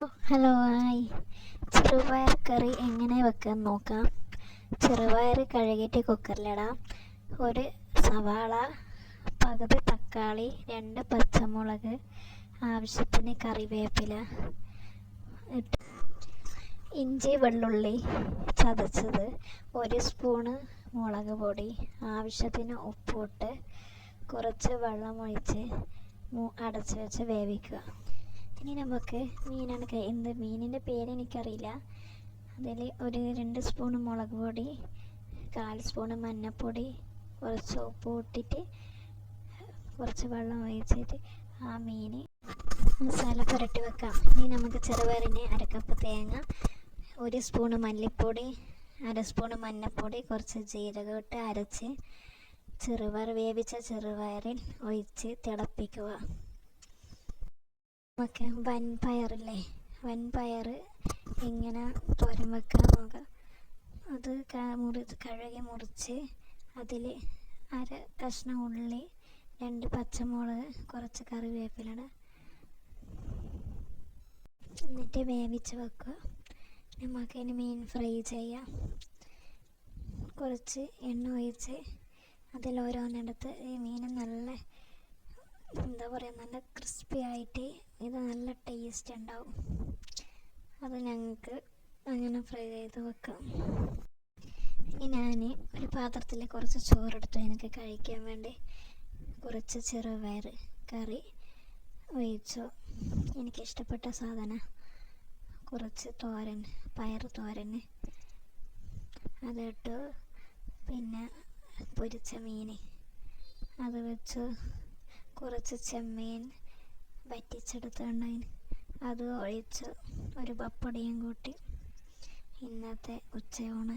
Hello hi. ചെറുപയർ കറി എങ്ങനെ വെക്കാൻ നോക്കാം. ചെറുപയർ കഴുകിയിട്ട് കുക്കറിലിടാം. ഒരു സവാള പകുതി തക്കാളി രണ്ട് പച്ചമുളക് ആവശ്യത്തിന് കറിവേപ്പില ഇഞ്ചി വെള്ളുള്ളി ചതച്ചത് ഒരു സ്പൂണ് മുളക് പൊടി ആവശ്യത്തിന് ഉപ്പിട്ട് കുറച്ച് വെള്ളമൊഴിച്ച് അടച്ച് വെച്ച് വേവിക്കുക. ഇനി നമുക്ക് മീനാണ് എന്ത് മീനിന്റെ പേര് എനിക്കറിയില്ല. അതിൽ ഒരു രണ്ട് സ്പൂൺ മുളക് പൊടി കാൽ സ്പൂൺ മഞ്ഞൾപ്പൊടി കുറച്ച് ഉപ്പ് ഇട്ടിട്ട് കുറച്ച് വെള്ളം ഒഴിച്ചിട്ട് ആ മീൻ മസാല പുരട്ടി വെക്കാം. ഇനി നമുക്ക് ചെറുപയറിന് അരക്കപ്പ് തേങ്ങ ഒരു സ്പൂൺ മല്ലിപ്പൊടി അര സ്പൂൺ മഞ്ഞൾപ്പൊടി കുറച്ച് ജീരകം ഇട്ട് അരച്ച് ചെറുപയർ വേവിച്ച ചെറുപയറിൽ ഒഴിച്ച് തിളപ്പിക്കുക. നമുക്ക് വൻപയറില്ലേ വൻപയർ എങ്ങനെ തോരൻ വെക്കാൻ നോക്കാം. അത് മുറി കഴുകി മുറിച്ച് അതിൽ അര കഷ്ണം ഉള്ളി രണ്ട് പച്ചമുളക് കുറച്ച് കറിവേപ്പിലട. എന്നിട്ട് വേവിച്ച് വെക്കുക. നമുക്ക് ഇനി മീൻ ഫ്രൈ ചെയ്യാം. കുറച്ച് എണ്ണ ഒഴിച്ച് അതിൽ ഓരോന്നെടുത്ത് ഈ മീൻ നല്ല എന്താ പറയുക നല്ല ക്രിസ്പി ആയിട്ട് ഇത് നല്ല ടേസ്റ്റ് ഉണ്ടാവും. അത് ഞങ്ങൾക്ക് അങ്ങനെ ഫ്രൈ ചെയ്ത് വെക്കാം. ഇനി ഞാൻ ഒരു പാത്രത്തിൽ കുറച്ച് ചോറെടുത്തു. എനിക്ക് കഴിക്കാൻ വേണ്ടി കുറച്ച് ചെറുപയർ കറി ഒഴിച്ചു എനിക്കിഷ്ടപ്പെട്ട സാധനം കുറച്ച് തോരൻ പയർ തോരൻ. അതിട്ടു പിന്നെ പൊരിച്ച മീൻ അത് വെച്ച് കുറച്ച് ചെമ്മീൻ വറ്റിച്ചെടുത്തുണ്ടായിന് അത് ഒഴിച്ച് ഒരു പപ്പടിയും കൂട്ടി. ഇന്നത്തെ ഉച്ചയൂണ്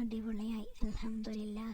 അടിപൊളിയായി. അൽഹംദുലില്ലാ